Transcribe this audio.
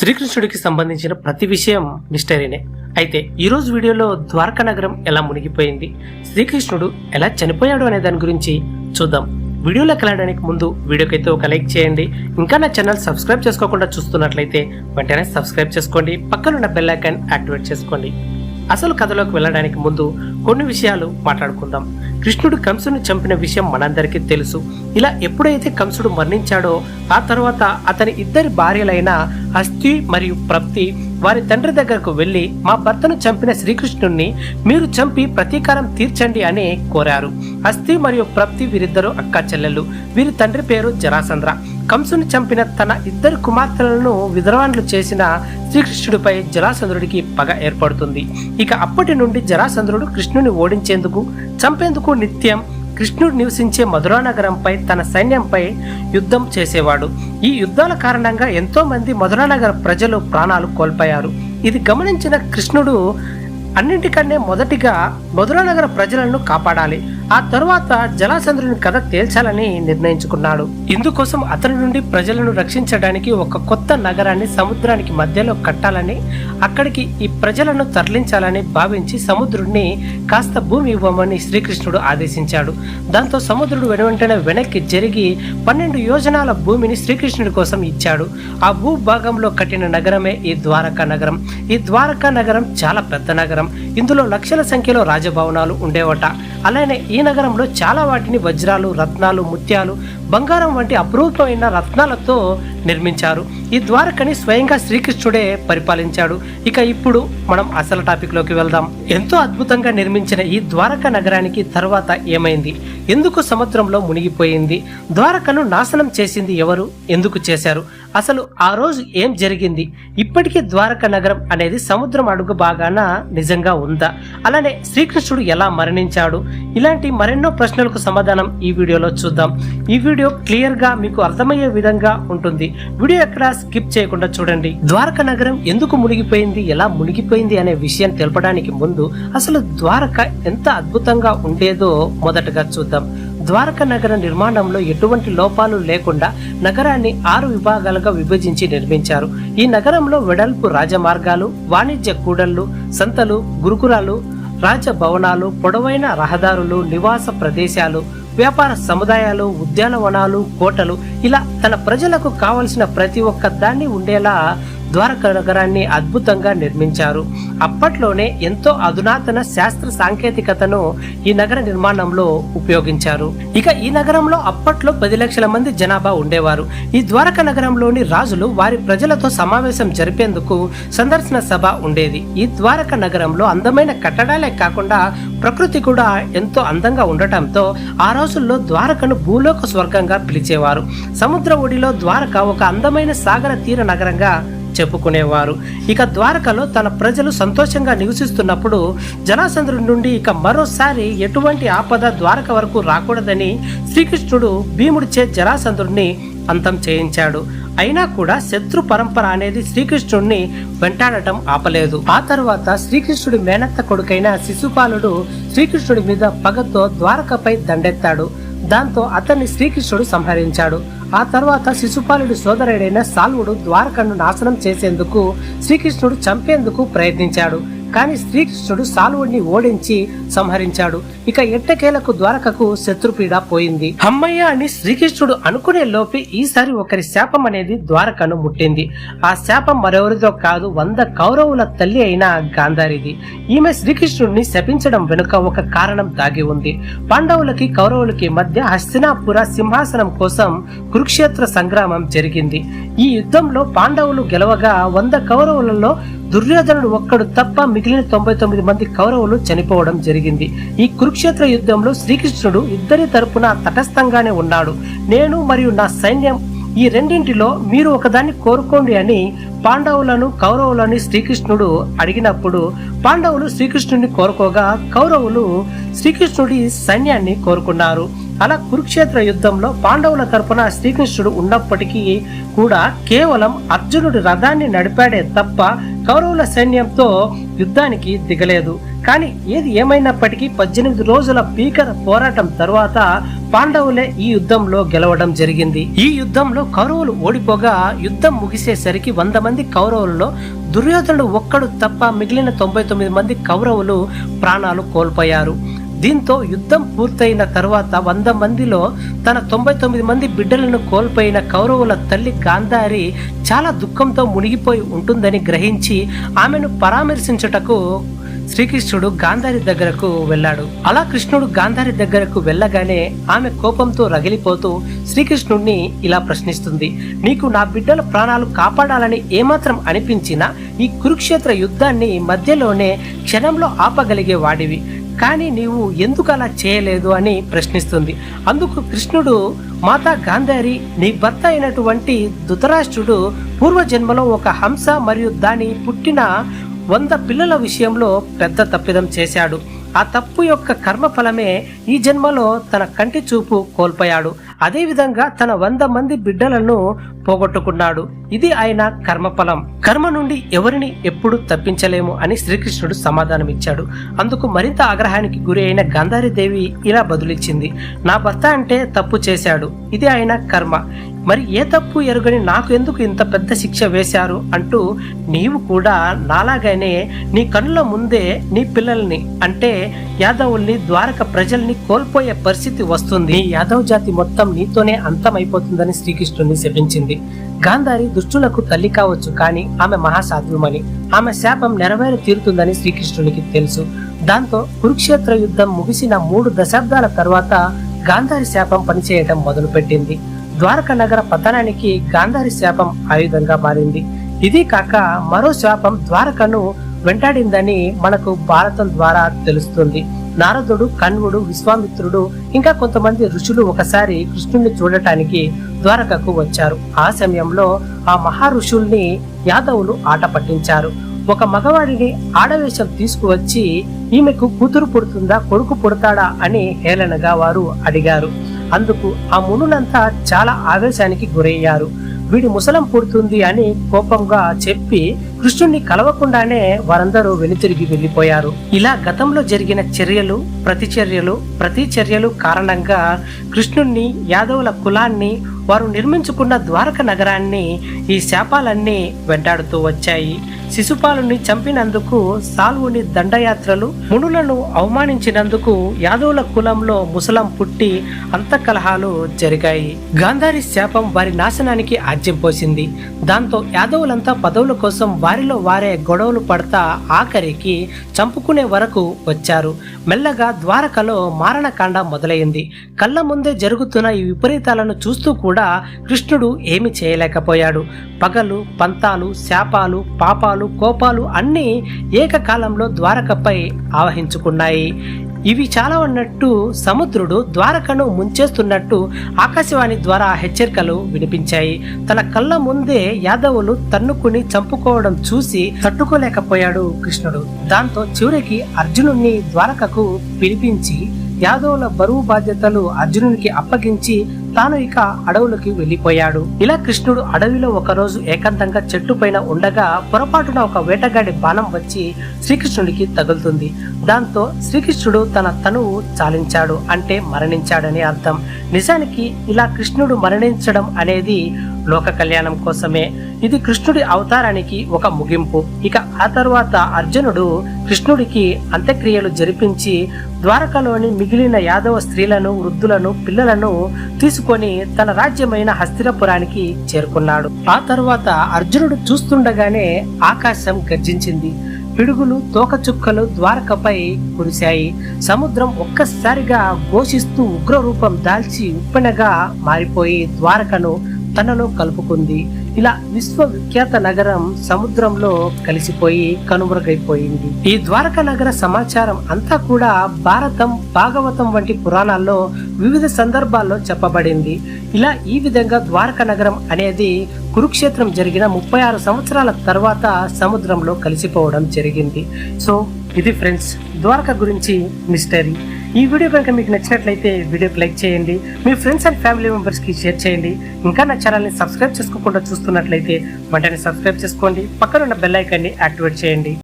శ్రీకృష్ణుడికి సంబంధించిన ప్రతి విషయం మిస్టరీనే. అయితే ఈరోజు వీడియోలో ద్వారకా నగరం ఎలా మునిగిపోయింది శ్రీకృష్ణుడు ఎలా చనిపోయాడు అనే దాని గురించి చూద్దాం. వీడియోలోకి వెళ్ళడానికి ముందు వీడియోకైతే ఒక లైక్ చేయండి. ఇంకా నా ఛానల్ సబ్స్క్రైబ్ చేసుకోకుండా చూస్తున్నట్లయితే వెంటనే సబ్స్క్రైబ్ చేసుకోండి. పక్కనున్న బెల్ ఐకాన్ యాక్టివేట్ చేసుకోండి. అసలు కథలోకి వెళ్ళడానికి ముందు కొన్ని విషయాలు మాట్లాడుకుందాం. కృష్ణుడు కంసుని చంపిన విషయం మనందరికీ తెలుసు. ఇలా ఎప్పుడైతే కంసుడు మరణించాడో ఆ తర్వాత అతని ఇద్దరి భార్యలైన హస్తి మరియు ప్రప్తి వారి తండ్రి దగ్గరకు వెళ్ళి మా భర్తను చంపిన శ్రీకృష్ణుణ్ణి మీరు చంపి ప్రతీకారం తీర్చండి అని కోరారు. హస్తి మరియు ప్రప్తి వీరిద్దరూ అక్క చెల్లెలు వీరి తండ్రి పేరు జరాసంద్ర. కంసుని చంపిన తన ఇద్దరు కుమార్తెలను విధర్వాన్లు చేసిన శ్రీకృష్ణుడిపై జరాసంద్రుడికి పగ ఏర్పడుతుంది. ఇక అప్పటి నుండి జరాసంద్రుడు కృష్ణుని ఓడించేందుకు చంపేందుకు నిత్యం కృష్ణుడు నివసించే మధురా నగరంపై తన సైన్యంపై యుద్ధం చేసేవాడు. ఈ యుద్ధాల కారణంగా ఎంతో మంది మధురా నగర ప్రజలు ప్రాణాలు కోల్పోయారు. ఇది గమనించిన కృష్ణుడు అన్నింటికన్నా మొదటిగా మధురా నగర ప్రజలను కాపాడాలి. ఆ తరువాత జలాచంద్రుని కథ తేల్చాలని నిర్ణయించుకున్నాడు. ఇందుకోసం అతని నుండి ప్రజలను రక్షించడానికి ఒక కొత్త నగరాన్ని సముద్రానికి మధ్యలో కట్టాలని అక్కడికి ఈ ప్రజలను తరలించాలని భావించి సముద్రుడిని కాస్త భూమి ఇవ్వమని శ్రీకృష్ణుడు ఆదేశించాడు. దాంతో సముద్రుడు వెనువెంటనే వెనక్కి జరిగి పన్నెండు యోజనాల భూమిని శ్రీకృష్ణుడి కోసం ఇచ్చాడు. ఆ భూభాగంలో కట్టిన నగరమే ఈ ద్వారకా నగరం. ఈ ద్వారకా నగరం చాలా పెద్ద నగరం. ఇందులో లక్షల సంఖ్యలో రాజభవనాలు ఉండేవట. అలానే ఈ నగరంలో చాలా వాటిని వజ్రాలు రత్నాలు ముత్యాలు బంగారం వంటి అపురూపమైన రత్నాలతో నిర్మించారు. ఈ ద్వారకని స్వయంగా శ్రీకృష్ణుడే పరిపాలించాడు. ఇక ఇప్పుడు మనం అసలు టాపిక్లోకి వెళ్దాం. ఎంతో అద్భుతంగా నిర్మించిన ఈ ద్వారక నగరానికి తర్వాత ఏమైంది? ఎందుకు సముద్రంలో మునిగిపోయింది? ద్వారకను నాశనం చేసింది ఎవరు? ఎందుకు చేశారు? అసలు ఆ రోజు ఏం జరిగింది? ఇప్పటికీ ద్వారక నగరం అనేది సముద్రం అడుగు బాగాన నిజంగా ఉందా? అలానే శ్రీకృష్ణుడు ఎలా మరణించాడు? ఇలాంటి మరెన్నో ప్రశ్నలకు సమాధానం ఈ వీడియోలో చూద్దాం. ఈ వీడియో క్లియర్గా మీకు అర్థమయ్యే విధంగా ఉంటుంది. వీడియో ఎక్కడ స్కిప్ చేయకుండా చూడండి. ద్వారక నగరం ఎందుకు మునిగిపోయింది ఎలా మునిగిపోయింది అనే విషయం తెలపడానికి ముందు అసలు ద్వారక ఎంత అద్భుతంగా ఉండేదో మొదటగా చూద్దాం. ద్వారక నగర నిర్మాణంలో ఎటువంటి లోపాలు లేకుండా నగరాన్ని ఆరు విభాగాలుగా విభజించి నిర్మించారు. ఈ నగరంలో వెడల్పు రాజమార్గాలు వాణిజ్య కూడళ్ళు సంతలు గురుకురాలు రాజభవనాలు పొడవైన రహదారులు నివాస ప్రదేశాలు వ్యాపార సముదాయాలు ఉద్యానవనాలు కోటలు ఇలా తన ప్రజలకు కావలసిన ప్రతి ఒక్క దాన్ని ఉండేలా ద్వారక నగరాన్ని అద్భుతంగా నిర్మించారు. అప్పట్లోనే ఎంతో అధునాతన శాస్త్ర సాంకేతికతను ఈ నగర నిర్మాణంలో ఉపయోగించారు. ఇక ఈ నగరంలో అప్పట్లో పది లక్షల మంది జనాభా ఉండేవారు. ఈ ద్వారక నగరంలోని రాజులు వారి ప్రజలతో సమావేశం జరిపేందుకు సందర్శన సభ ఉండేది. ఈ ద్వారక నగరంలో అందమైన కట్టడాలే కాకుండా ప్రకృతి కూడా ఎంతో అందంగా ఉండటంతో ఆ రోజుల్లో ద్వారకను భూలోక స్వర్గంగా పిలిచేవారు. సముద్ర ఒడిలో ద్వారక ఒక అందమైన సాగర తీర నగరంగా చెప్పుకునేవారు. ఇక ద్వారకలో తన ప్రజలు సంతోషంగా నివసిస్తున్నప్పుడు జనాసంద్రుడి నుండి ఇక మరోసారి ఎటువంటి ఆపద ద్వారక వరకు రాకూడదని శ్రీకృష్ణుడు భీముడిచే జరాసంద్రుడిని అంతం చేయించాడు. అయినా కూడా శత్రు పరంపర అనేది శ్రీకృష్ణుడిని వెంటాడటం ఆపలేదు. ఆ తర్వాత శ్రీకృష్ణుడి మేనత్త కొడుకైన శిశుపాలుడు శ్రీకృష్ణుడి మీద పగతో ద్వారకపై దండెత్తాడు. దాంతో అతన్ని శ్రీకృష్ణుడు సంహరించాడు. ఆ తర్వాత శిశుపాలుడి సోదరుడైన సాల్వుడు ద్వారకను నాశనం చేసేందుకు శ్రీకృష్ణుడు చంపేందుకు ప్రయత్నించాడు. కానీ శ్రీకృష్ణుడు సాలువుడిని ఓడించి సంహరించాడు. ఇక ఎట్టకేలకు ద్వారకకు శత్రుపీడ పోయింది. అమ్మయ్య అని శ్రీకృష్ణుడు అనుకునే లోపే ఈసారి ఒకరి శాపం అనేది ద్వారకను ముట్టింది. ఆ శాపం మరెవరిదో కాదు వంద కౌరవుల తల్లి అయిన గాంధారిది. ఈమె శ్రీకృష్ణుడిని శపించడం వెనుక ఒక కారణం దాగి ఉంది. పాండవులకి కౌరవులకి మధ్య హస్తినాపుర సింహాసనం కోసం కురుక్షేత్ర సంగ్రామం జరిగింది. ఈ యుద్ధంలో పాండవులు గెలవగా వంద కౌరవులలో దుర్యోధనుడు ఒక్కడు తప్ప మిగిలిన తొంభై తొమ్మిది మంది కౌరవులు చనిపోవడం జరిగింది. ఈ కురుక్షేత్ర యుద్ధంలో శ్రీకృష్ణుడు ఇద్దరి తరపున తటస్థంగానే ఉన్నాడు. నేను మరియు నా సైన్యం ఈ రెండింటిలో మీరు ఒకదాన్ని కోరుకోండి అని పాండవులను కౌరవులని శ్రీకృష్ణుడు అడిగినప్పుడు పాండవులు శ్రీకృష్ణుడిని కోరుకోగా కౌరవులు శ్రీకృష్ణుడి సైన్యాన్ని కోరుకున్నారు. అలా కురుక్షేత్ర యుద్ధంలో పాండవుల తరపున శ్రీకృష్ణుడు ఉన్నప్పటికీ కూడా కేవలం అర్జునుడి రథాన్ని నడిపాడే తప్ప కౌరవుల సైన్యంతో యుద్ధానికి దిగలేదు. కానీ ఏది ఏమైనప్పటికీ పద్దెనిమిది రోజుల భీకర పోరాటం తర్వాత పాండవులే ఈ యుద్ధంలో గెలవడం జరిగింది. ఈ యుద్ధంలో కౌరవులు ఓడిపోగా యుద్ధం ముగిసేసరికి వంద మంది కౌరవులలో దుర్యోధనుడు ఒక్కడు తప్ప మిగిలిన తొంభై తొమ్మిది మంది కౌరవులు ప్రాణాలు కోల్పోయారు. దీంతో యుద్ధం పూర్తయిన తర్వాత వంద మందిలో తన తొంభై తొమ్మిది మంది బిడ్డలను కోల్పోయిన కౌరవుల తల్లి గాంధారి చాలా దుఃఖంతో మునిగిపోయి ఉంటుందని గ్రహించి ఆమెను పరామర్శించుటకు శ్రీకృష్ణుడు గాంధారి దగ్గరకు వెళ్ళాడు. అలా కృష్ణుడు గాంధారి దగ్గరకు వెళ్ళగానే ఆమె కోపంతో రగిలిపోతూ శ్రీకృష్ణుడిని ఇలా ప్రశ్నిస్తుంది. నీకు నా బిడ్డల ప్రాణాలు కాపాడాలని ఏమాత్రం అనిపించినా ఈ కురుక్షేత్ర యుద్ధాన్ని మధ్యలోనే క్షణంలో ఆపగలిగే వాడివి. కానీ నీవు ఎందుకు అలా చేయలేదు అని ప్రశ్నిస్తుంది. అందుకు కృష్ణుడు మాతా గాంధారి నీ భర్త అయినటువంటి ధృతరాష్ట్రుడు పూర్వజన్మలో ఒక హంస మరియు దాని పుట్టిన వంద పిల్లల విషయంలో పెద్ద తప్పిదం చేశాడు. ఆ తప్పు యొక్క కర్మఫలమే ఈ జన్మలో తన కంటి చూపు కోల్పోయాడు. అదేవిధంగా తన వంద మంది బిడ్డలను పోగొట్టుకున్నాడు. ఇది ఆయన కర్మఫలం. కర్మ నుండి ఎవరిని ఎప్పుడు తప్పించలేము అని శ్రీకృష్ణుడు సమాధానమిచ్చాడు. అందుకు మరింత ఆగ్రహానికి గురి అయిన గాంధారీదేవి ఇలా బదులిచ్చింది. నా భర్త అంటే తప్పు చేశాడు. ఇది ఆయన కర్మ. మరి ఏ తప్పు ఎరుగని నాకు ఎందుకు ఇంత పెద్ద శిక్ష వేశారు అంటూ నీవు కూడా నాలాగానే నీ కనుల ముందే నీ పిల్లల్ని అంటే యాదవుల్ని ద్వారక ప్రజల్ని కోల్పోయే పరిస్థితి వస్తుంది. యాదవ్ జాతి మొత్తం నీతోనే అంతమైపోతుందని శ్రీకృష్ణుని శపించింది. గాంధారి దుష్టులకు తల్లి కావచ్చు కానీ ఆమె మహాసాధ్వమని ఆమె శాపం నెరవేర తీరుతుందని శ్రీకృష్ణునికి తెలుసు. దాంతో కురుక్షేత్ర యుద్ధం ముగిసిన మూడు దశాబ్దాల తర్వాత గాంధారి శాపం పనిచేయడం మొదలుపెట్టింది. ద్వారక నగర పతనానికి గాంధారి శాపం ఆయుధంగా మారింది. ఇది కాక మరో శాపం ద్వారకను వెంటాడిందని మనకు భారతం ద్వారా తెలుస్తుంది. నారదుడు కణ్వుడు విశ్వామిత్రుడు ఇంకా కొంతమంది ఋషులు ఒకసారి కృష్ణుణ్ణి చూడటానికి ద్వారకకు వచ్చారు. ఆ సమయంలో ఆ మహా ఋషుల్ని యాదవులు ఆట పట్టించారు. ఒక మగవాడిని ఆడవేషం తీసుకువచ్చి ఈమెకు కూతురు పుడుతుందా కొడుకు పుడతాడా? అని హేళనగా వారు అడిగారు. అందుకు ఆ మునులంతా చాలా ఆవేశానికి గురయ్యారు. వీడి ముసలం పుడుతుంది అని కోపంగా చెప్పి కృష్ణుణ్ణి కలవకుండానే వారందరూ వెనుతిరిగి వెళ్ళిపోయారు ఇలా గతంలో జరిగిన చర్యలు ప్రతిచర్యలు ప్రతి చర్యలు కారణంగా కృష్ణుణ్ణి యాదవుల కులాన్ని వారు నిర్మించుకున్న ద్వారక నగరాన్ని ఈ శాపాలన్నీ వెంటాడుతూ వచ్చాయి. శిశుపాలుని చంపినందుకు సాల్వుని దండయాత్రలు మునులను అవమానించినందుకు యాదవుల కులంలో ముసలం పుట్టి అంతకలహాలు జరిగాయి. గాంధారి శాపం వారి నాశనానికి ఆజ్యం పోసింది. దాంతో యాదవులంతా పదవుల కోసం వారిలో వారే గొడవలు పడతా ఆఖరికి చంపుకునే వరకు వచ్చారు. మెల్లగా ద్వారకలో మారణకాండ మొదలైంది. కళ్ళ ముందే జరుగుతున్న ఈ విపరీతాలను చూస్తూ కూడా కృష్ణుడు ఏమి చేయలేకపోయాడు. పగలు పంతాలు శాపాలు పాపాలు కోపాలు అన్నీ ఏకకాలంలో ద్వారకపై ఆవహించుకున్నాయి. ఇవి చాలా ఉన్నట్టు సముద్రుడు ద్వారకను ముంచేస్తున్నట్టు ఆకాశవాణి ద్వారా హెచ్చరికలు వినిపించాయి. తన కళ్ళ ముందే యాదవులు తన్నుకుని చంపుకోవడం చూసి తట్టుకోలేకపోయాడు కృష్ణుడు. దాంతో చివరికి అర్జునుణ్ణి ద్వారకకు పిలిపించి యాదవుల బరువు బాధ్యతలు అర్జునునికి అప్పగించి తాను ఇక అడవులకి వెళ్ళిపోయాడు ఇలా కృష్ణుడు అడవిలో ఒకరోజు ఏకాంతంగా చెట్టు పైన ఉండగా పొరపాటున ఒక వేటగాడి బాణం వచ్చి శ్రీకృష్ణుడికి తగులుతుంది. దాంతో శ్రీకృష్ణుడు తన తనువు చాలించాడు అంటే మరణించాడని అర్థం. నిజానికి ఇలా కృష్ణుడు మరణించడం అనేది లోక కళ్యాణం కోసమే. ఇది కృష్ణుడి అవతారానికి ఒక ముగింపు. ఇక ఆ తర్వాత అర్జునుడు కృష్ణుడికి అంత్యక్రియలు జరిపించి ద్వారకలోని మిగిలిన యాదవ స్త్రీలను వృద్ధులను పిల్లలను తీసుకొని తన రాజ్యమైన హస్తినపురానికి చేరుకున్నాడు. ఆ తర్వాత అర్జునుడు చూస్తుండగానే ఆకాశం గర్జించింది. పిడుగులు తోకచుక్కలు ద్వారకపై కురిశాయి. సముద్రం ఒక్కసారిగా ఘోషిస్తూ ఉగ్ర రూపం దాల్చి ఉప్పెనగా మారిపోయి ద్వారకను తనలో కలుపుకుంది. ఇలా విశ్వవిఖ్యాత నగరం సముద్రంలో కలిసిపోయి కనుమరుగైపోయింది. ఈ ద్వారక నగర సమాచారం అంతా కూడా భారతం భాగవతం వంటి పురాణాల్లో వివిధ సందర్భాల్లో చెప్పబడింది. ఇలా ఈ విధంగా ద్వారక నగరం అనేది కురుక్షేత్రం జరిగిన ముప్పై ఆరు సంవత్సరాల తర్వాత సముద్రంలో కలిసిపోవడం జరిగింది. సో ఇది ఫ్రెండ్స్ ద్వారక గురించి మిస్టరీ. ఈ వీడియో కనుక మీకు నచ్చినట్లయితే వీడియోకి లైక్ చేయండి. మీ ఫ్రెండ్స్ అండ్ ఫ్యామిలీ మెంబర్స్కి షేర్ చేయండి. ఇంకా నా ఛానల్ని సబ్స్క్రైబ్ చేసుకోకుండా చూస్తున్నట్లయితే వెంటనే సబ్స్క్రైబ్ చేసుకోండి. పక్కన ఉన్న బెల్ ఐకాన్ని యాక్టివేట్ చేయండి.